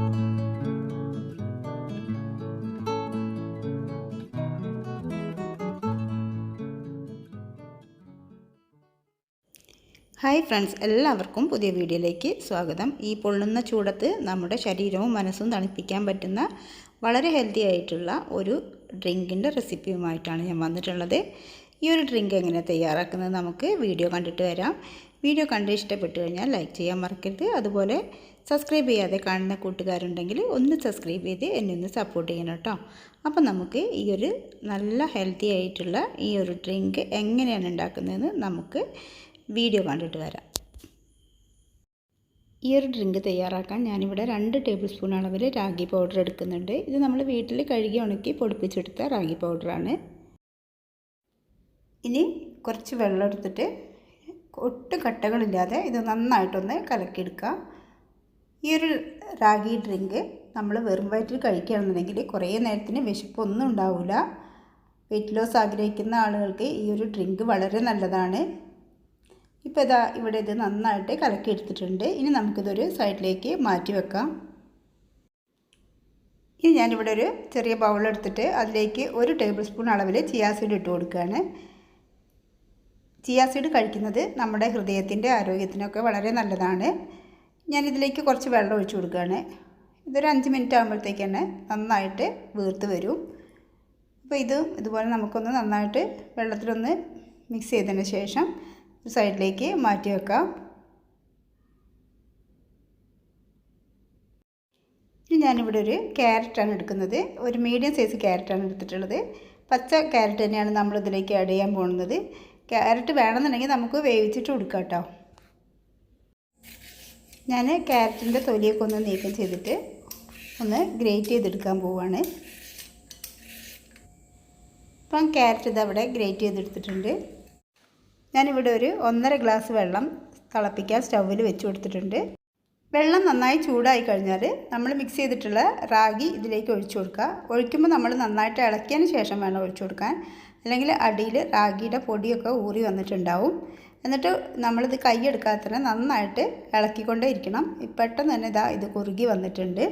Hi friends എല്ലാവർക്കും പുതിയ വീഡിയോയിലേക്ക് സ്വാഗതം. ഈ പൊള്ളുന്ന ചൂടത്ത് നമ്മുടെ ശരീരവും മനസ്സും തണുപ്പിക്കാൻ പറ്റുന്ന വളരെ ഹെൽത്തി ആയിട്ടുള്ള ഒരു ഡ്രിങ്കിന്റെ റെസിപ്പിയുമായിട്ടാണ് ഞാൻ വന്നിട്ടുള്ളത്. ഈ ഒരു ഡ്രിങ്ക് എങ്ങനെ തയ്യാറാക്കുന്നത് നമുക്ക് വീഡിയോ കണ്ടിട്ട് വരാം. വീഡിയോ കണ്ട് ഇഷ്ടപ്പെട്ടു കഴിഞ്ഞാൽ ലൈക്ക് ചെയ്യാൻ മറക്കരുത്. അതുപോലെ സബ്സ്ക്രൈബ് ചെയ്യാതെ കാണുന്ന കൂട്ടുകാരുണ്ടെങ്കിൽ ഒന്ന് സബ്സ്ക്രൈബ് ചെയ്ത് എന്നെ ഒന്ന് സപ്പോർട്ട് ചെയ്യണം കേട്ടോ. അപ്പോൾ നമുക്ക് ഈ ഒരു നല്ല ഹെൽത്തി ആയിട്ടുള്ള ഈ ഒരു ഡ്രിങ്ക് എങ്ങനെയാണ് ഉണ്ടാക്കുന്നതെന്ന് നമുക്ക് വീഡിയോ കണ്ടിട്ട് വരാം. ഈ ഒരു ഡ്രിങ്ക് തയ്യാറാക്കാൻ ഞാനിവിടെ രണ്ട് ടേബിൾ സ്പൂൺ അളവിൽ റാഗി പൗഡർ എടുക്കുന്നുണ്ട്. ഇത് നമ്മൾ വീട്ടിൽ കഴുകി ഉണക്കി പൊടിപ്പിച്ചെടുത്ത റാഗി പൗഡറാണ് ഇനി കുറച്ച് വെള്ളം എടുത്തിട്ട് ഒട്ടും കട്ടകളില്ലാതെ ഇത് നന്നായിട്ടൊന്ന് കലക്കിയെടുക്കുക ഈ ഒരു റാഗി ഡ്രിങ്ക് നമ്മൾ വെറും വയറ്റിൽ കഴിക്കുകയാണെന്നുണ്ടെങ്കിൽ കുറേ നേരത്തിന് വിശപ്പൊന്നും ഉണ്ടാവില്ല. വെയിറ്റ് ലോസ് ആഗ്രഹിക്കുന്ന ആളുകൾക്ക് ഈ ഒരു ഡ്രിങ്ക് വളരെ നല്ലതാണ്. ഇപ്പോൾ ഇതാ ഇവിടെ ഇത് നന്നായിട്ട് കലക്കി എടുത്തിട്ടുണ്ട് ഇനി നമുക്കിതൊരു സൈഡിലേക്ക് മാറ്റി വെക്കാം. ഇനി ഞാനിവിടെ ഒരു ചെറിയ ബൗൾ എടുത്തിട്ട് അതിലേക്ക് ഒരു ടേബിൾ സ്പൂൺ അളവിൽ ചിയാസീഡ് ഇട്ട് കൊടുക്കുകയാണ്. ചിയാസീഡ് കഴിക്കുന്നത് നമ്മുടെ ഹൃദയത്തിന്റെ ആരോഗ്യത്തിനൊക്കെ വളരെ നല്ലതാണ്. ഞാനിതിലേക്ക് കുറച്ച് വെള്ളം ഒഴിച്ചു കൊടുക്കുകയാണ്. ഇതൊരു അഞ്ച് മിനിറ്റ് ആകുമ്പോഴത്തേക്ക് തന്നെ നന്നായിട്ട് വീർത്ത് വരും. അപ്പോൾ ഇത് ഇതുപോലെ നമുക്കൊന്ന് നന്നായിട്ട് വെള്ളത്തിലൊന്ന് മിക്സ് ചെയ്തതിന് ശേഷം സൈഡിലേക്ക് മാറ്റി വെക്കാം. ഇനി ഞാനിവിടെ ഒരു ക്യാരറ്റാണ് എടുക്കുന്നത്. ഒരു മീഡിയം സൈസ് ക്യാരറ്റാണ് എടുത്തിട്ടുള്ളത്. പച്ച ക്യാരറ്റ് തന്നെയാണ് നമ്മൾ ഇതിലേക്ക് ആഡ് ചെയ്യാൻ പോകുന്നത്. ക്യാരറ്റ് വേണമെന്നുണ്ടെങ്കിൽ നമുക്ക് വേവിച്ചിട്ട് കൊടുക്കാം കേട്ടോ. ഞാൻ ക്യാരറ്റിന്റെ തൊലിയൊക്കെ ഒന്ന് നീക്കം ചെയ്തിട്ട് ഒന്ന് ഗ്രേറ്റ് ചെയ്തെടുക്കാൻ പോവുകയാണ് അപ്പം ക്യാരറ്റ് ഇതവിടെ ഗ്രേറ്റ് ചെയ്തെടുത്തിട്ടുണ്ട്. ഞാനിവിടെ ഒരു ഒന്നര ഗ്ലാസ് വെള്ളം തിളപ്പിക്കാൻ സ്റ്റൗവിൽ വെച്ച് കൊടുത്തിട്ടുണ്ട്. വെള്ളം നന്നായി ചൂടായി കഴിഞ്ഞാൽ നമ്മൾ മിക്സ് ചെയ്തിട്ടുള്ള റാഗി ഇതിലേക്ക് ഒഴിച്ചു കൊടുക്കുക. ഒഴിക്കുമ്പോൾ നമ്മൾ നന്നായിട്ട് ഇളക്കിയതിന് ശേഷം വേണം ഒഴിച്ചു കൊടുക്കാൻ. അല്ലെങ്കിൽ അടിയിൽ റാഗിയുടെ പൊടിയൊക്കെ ഊറി വന്നിട്ടുണ്ടാവും. എന്നിട്ട് നമ്മളിത് കൈയെടുക്കാതെ തന്നെ നന്നായിട്ട് ഇളക്കിക്കൊണ്ടേ ഇരിക്കണം. പെട്ടെന്ന് തന്നെ ഇതാ ഇത് കുറുകി വന്നിട്ടുണ്ട്.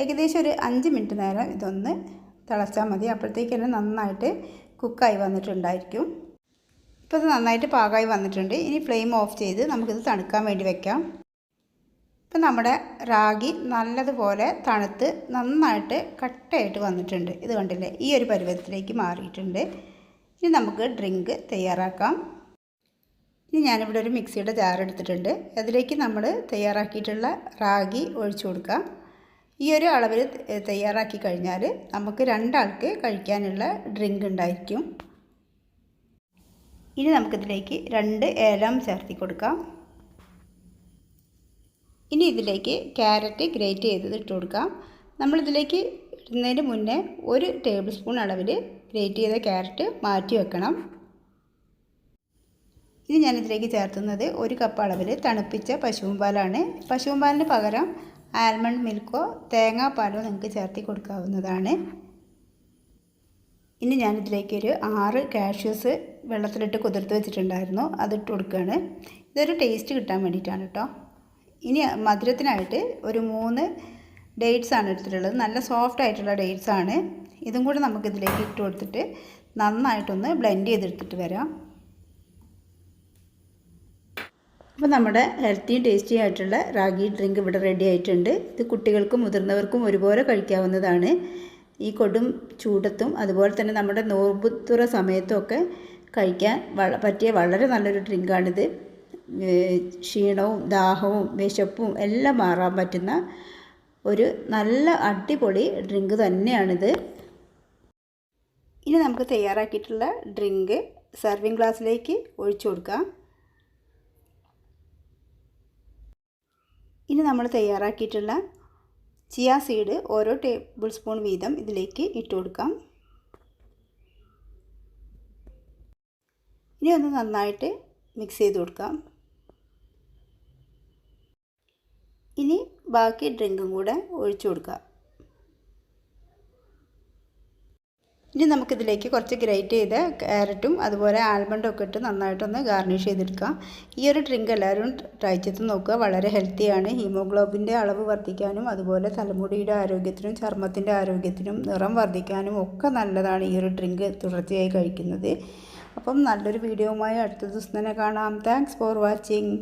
ഏകദേശം ഒരു അഞ്ച് മിനിറ്റ് നേരം ഇതൊന്ന് തിളച്ചാൽ മതി. അപ്പോഴത്തേക്ക് തന്നെ നന്നായിട്ട് കുക്കായി വന്നിട്ടുണ്ടായിരിക്കും. ഇപ്പോൾ ഇത് നന്നായിട്ട് പാകമായി വന്നിട്ടുണ്ട്. ഇനി ഫ്ലെയിം ഓഫ് ചെയ്ത് നമുക്കിത് തണുക്കാൻ വേണ്ടി വെക്കാം. ഇപ്പം നമ്മുടെ റാഗി നല്ലതുപോലെ തണുത്ത് നന്നായിട്ട് കട്ടയായിട്ട് വന്നിട്ടുണ്ട്. ഇത് കണ്ടില്ലേ? ഈ ഒരു പരുവത്തിലേക്ക് മാറിയിട്ടുണ്ട്. ഇനി നമുക്ക് ഡ്രിങ്ക് തയ്യാറാക്കാം. ഇനി ഞാനിവിടെ ഒരു മിക്സിയുടെ ജാർ എടുത്തിട്ടുണ്ട്. അതിലേക്ക് നമ്മൾ തയ്യാറാക്കിയിട്ടുള്ള റാഗി ഒഴിച്ചു കൊടുക്കാം. ഈ ഒരു അളവിൽ തയ്യാറാക്കി കഴിഞ്ഞാൽ നമുക്ക് രണ്ടാൾക്ക് കഴിക്കാനുള്ള ഡ്രിങ്ക് ഉണ്ടായിരിക്കും. ഇനി നമുക്കിതിലേക്ക് രണ്ട് ഏലം ചേർത്തി കൊടുക്കാം. ഇനി ഇതിലേക്ക് ക്യാരറ്റ് ഗ്രേറ്റ് ചെയ്തത് ഇട്ട് കൊടുക്കാം. നമ്മളിതിലേക്ക് ഇടുന്നതിന് മുന്നേ ഒരു ടേബിൾ സ്പൂൺ അളവിൽ ഗ്രേറ്റ് ചെയ്ത ക്യാരറ്റ് മാറ്റി വെക്കണം. ഇനി ഞാനിതിലേക്ക് ചേർത്തുന്നത് ഒരു കപ്പ് അളവിൽ തണുപ്പിച്ച പശുവും പാലാണ്. പകരം ആൽമണ്ട് മിൽക്കോ തേങ്ങാപ്പാലോ നിങ്ങൾക്ക് ചേർത്തി കൊടുക്കാവുന്നതാണ്. ഇനി ഞാനിതിലേക്ക് ഒരു ആറ് കാഷ്യൂസ് വെള്ളത്തിലിട്ട് കുതിർത്ത് വെച്ചിട്ടുണ്ടായിരുന്നു. അതിട്ട് കൊടുക്കുകയാണ് ഇതൊരു ടേസ്റ്റ് കിട്ടാൻ വേണ്ടിയിട്ടാണ് കേട്ടോ ഇനി മധുരത്തിനായിട്ട് ഒരു മൂന്ന് ഡേറ്റ്സ് ആണ് എടുത്തിട്ടുള്ളത്. നല്ല സോഫ്റ്റ് ആയിട്ടുള്ള ഡേറ്റ്സ് ആണ്. ഇതും കൂടെ നമുക്കിതിലേക്ക് ഇട്ട് കൊടുത്തിട്ട് നന്നായിട്ടൊന്ന് ബ്ലെൻഡ് ചെയ്തെടുത്തിട്ട് വരാം. അപ്പോൾ നമ്മുടെ ഹെൽത്തിയും ടേസ്റ്റി ആയിട്ടുള്ള റാഗി ഡ്രിങ്ക് ഇവിടെ റെഡി ആയിട്ടുണ്ട്. ഇത് കുട്ടികൾക്കും മുതിർന്നവർക്കും ഒരുപോലെ കഴിക്കാവുന്നതാണ്. ഈ കൊടും ചൂടത്തും അതുപോലെ തന്നെ നമ്മുടെ നോമ്പുത്തുറ സമയത്തുമൊക്കെ കഴിക്കാൻ പറ്റിയ വളരെ നല്ലൊരു ഡ്രിങ്കാണിത് ക്ഷീണവും ദാഹവും വിശപ്പും എല്ലാം മാറാൻ പറ്റുന്ന ഒരു നല്ല അടിപൊളി ഡ്രിങ്ക് തന്നെയാണിത്. ഇനി നമുക്ക് തയ്യാറാക്കിയിട്ടുള്ള ഡ്രിങ്ക് സെർവിങ് ഗ്ലാസ്സിലേക്ക് ഒഴിച്ചു കൊടുക്കാം. ഇനി നമ്മൾ തയ്യാറാക്കിയിട്ടുള്ള ചിയ സീഡ് ഓരോ ടേബിൾ സ്പൂൺ വീതം ഇതിലേക്ക് ഇട്ട് കൊടുക്കാം. ഇനി ഒന്ന് നന്നായിട്ട് മിക്സ് ചെയ്ത് കൊടുക്കാം. ഇനി ബാക്കി ഡ്രിങ്കും കൂടെ ഒഴിച്ചു കൊടുക്കാം. ഇനി നമുക്കിതിലേക്ക് കുറച്ച് ഗ്രേറ്റ് ചെയ്ത ക്യാരറ്റും അതുപോലെ ആൽമണ്ടും ഒക്കെ ഇട്ട് നന്നായിട്ടൊന്ന് ഗാർണിഷ് ചെയ്തെടുക്കാം. ഈ ഒരു ഡ്രിങ്ക് എല്ലാവരും ട്രൈ ചെയ്ത് നോക്കുക. വളരെ ഹെൽത്തിയാണ്. ഹീമോഗ്ലോബിന്റെ അളവ് വർദ്ധിക്കാനും അതുപോലെ തലമുടിയുടെ ആരോഗ്യത്തിനും ചർമ്മത്തിന്റെ ആരോഗ്യത്തിനും നിറം വർദ്ധിക്കാനും ഒക്കെ നല്ലതാണ് ഈ ഒരു ഡ്രിങ്ക് തുടർച്ചയായി കഴിക്കുന്നത്. അപ്പം നല്ലൊരു വീഡിയോവുമായി അടുത്ത ദിവസം തന്നെ കാണാം. Thanks for watching